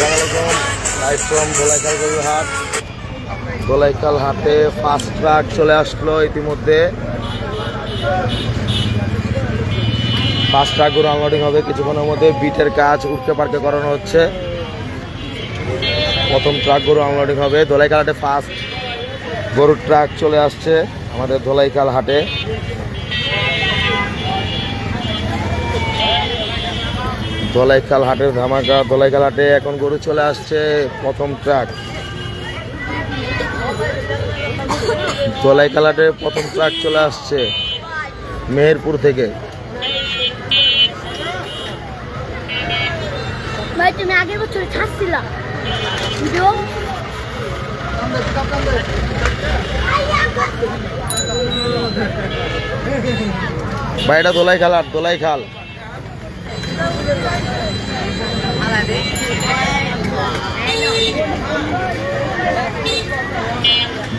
গরু হাট হাটে ফার্স্ট ট্রাক চলে আসলো ইতিমধ্যে। ফার্স্ট ট্রাক গরু আনলোডিং হবে কিছুক্ষণের মধ্যে বিটের কাজ উঠতে পার্কে করানো হচ্ছে। প্রথম ট্রাক গরু আনলোডিং হবে। দোলাইকাল হাটে ফার্স্ট গরুর ট্রাক চলে আসছে আমাদের দোলাইকাল হাটে। দোলাইকাল হাটের ধামাকা দোলাইকাল হাটে এখন গরু চলে আসছে প্রথম ট্রাক। দোলাইকাল হাটে প্রথম ট্রাক চলে আসছে মেহেরপুর থেকে। ভাই তুমি আগের বছর ছাড়ছিলা। ভিডিও? বা এটা দোলাইখাল হাট দোলাইখাল দোলাইখাল।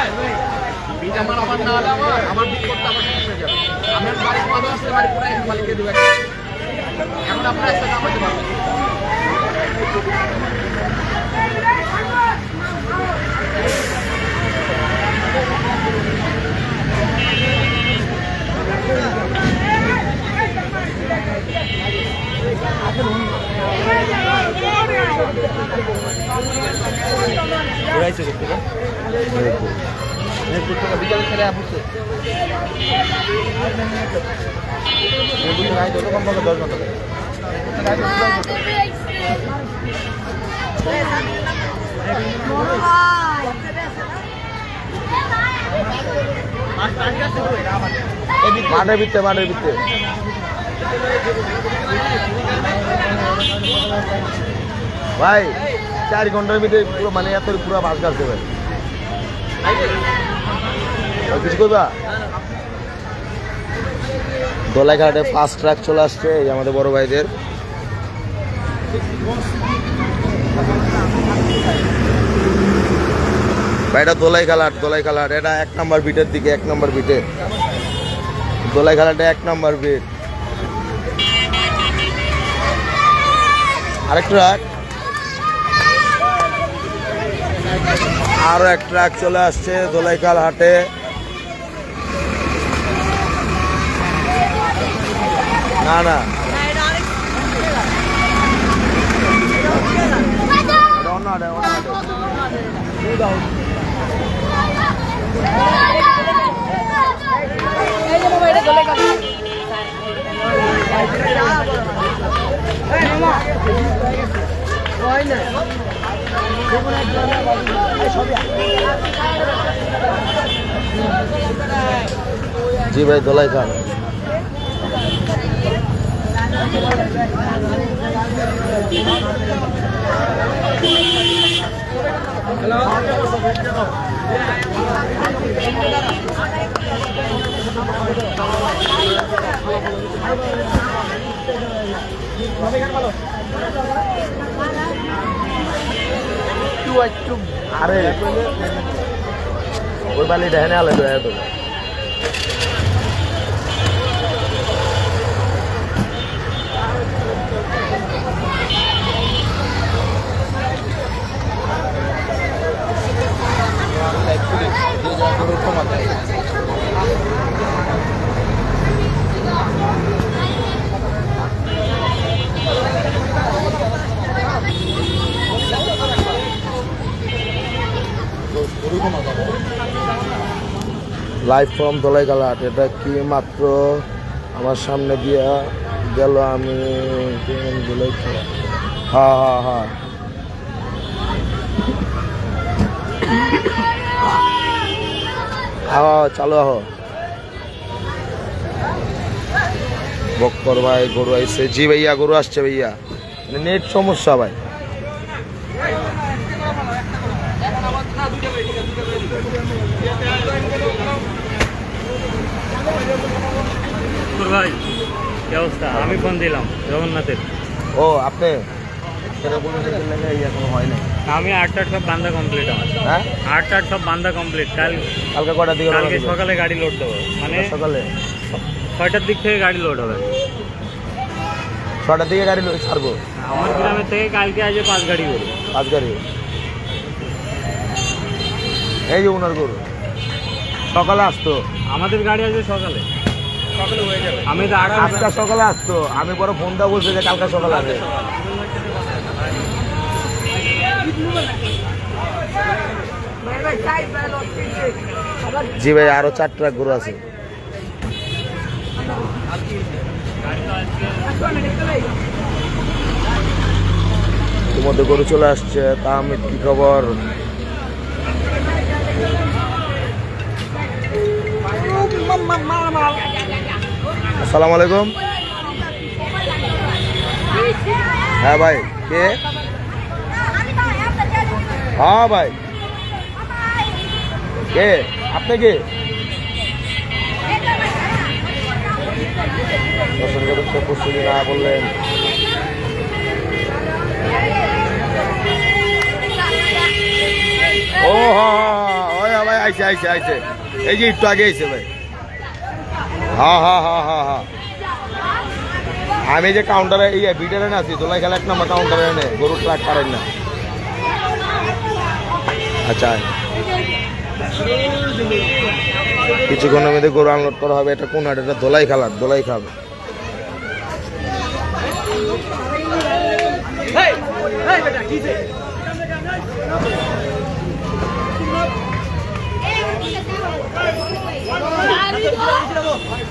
আছে আমার আমার না আমার আমার বিল করতে আমার আমার বাড়ির মাদক আসলে বাড়ি পুরো মালিককে দেবে। এখন আপনার একটা দাম হতে মাঠের ভিতরে মাঠের ভিতরে। ভাই, চার ঘণ্টার ভিতরে পুরো মানে এত পুরো বাস গাছ দেবে করবা? দোলাইঘাটে ফাস্ট ট্রাক চলে আসছে, এই আমাদের বড় ভাইদের। ভাই এটা দোলাই কালার দোলাই কালার এটা এক নাম্বার বিটের দিকে, এক নাম্বার বিটে দোলাই খেলাটা এক নাম্বার বিট আরেক ট্রাক আরও এক ট্রাক চলে আসছে দোলাইকাল হাটে। না না। জি ভাই দোলাই খান। একটু আরে। ওই বালি দেখে আলে এত লাইভ ফ্রম দোলাইগালাট এটা কি মাত্র? আমার সামনে দিয়া গেল আমি হ্যাঁ হ্যাঁ হ্যাঁ চালু আহ বক্কর ভাই, গরু আইসে জি ভাইয়া, গরু আসছে ভাইয়া। নেট সমস্যা ভাই। ভাই কি অবস্থা? আমি ফোন দিলাম জগন্নাথের। ও আপনি? হয় আমি আট আট সব বান্ধা কমপ্লিট আমার। হ্যাঁ? আট আট সব বান্ধা কমপ্লিট কাল কালকে কটার দিকে কালকে সকালে গাড়ি লোড দেবো। মানে সকালে? ছয়টার দিক থেকে গাড়ি লোড হবে। ছটার দিকে গাড়ি লো- ছাড়বো? আমার গ্রামের থেকে কালকে আসবে পাঁচ গাড়ি করব পাঁচ গাড়ি এই যে ওনার গরু। সকালে আসতো। আমাদের গাড়ি আসবে সকালে। সকালে হয়ে যাবে। আমি তো আড়া সকালে আসতো। আমি পরে ফোন দেওয়া বলছি যে কালকে সকালে আসবে। জি ভাই আরও চার ট্রাক গরু আছে। ইতিমধ্যে গরু চলে আসছে। তা আমি কি খবর? আসসালামু আলাইকুম। হ্যাঁ ভাই, কে? হ্যাঁ ভাই। কে? আপনি কে? প্রস্তুতি না বললেন ও হ্যাঁ হ্যাঁ ভাই আইসে আইসে আইসে এই যে একটু আগে আইছে, ভাই। আমি যে কাউন্টারে এই বিটারে আছি দোলাই খেলা এক নম্বর কাউন্টারে এনে গরু ট্রাক পারেন না। আচ্ছা কিছুক্ষণের মধ্যে গরু আনলোড করা হবে, এটা কোন এটা দোলাই খেলার দোলাই খাবে। কোন জায়গার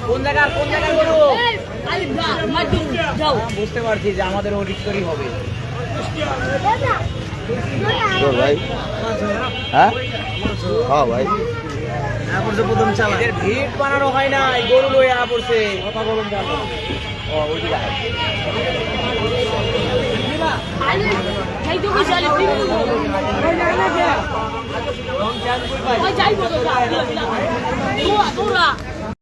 কোন জায়গার বুঝতে পারছি যে আমাদের অডিটরি হবে। ভাই। হ্যাঁ? হ্যাঁ ভাই। প্রথম চালা এদের ভিড় বানানো হয় না গরু লয়ে আ পড়ছে কথা বলুন ও তোরা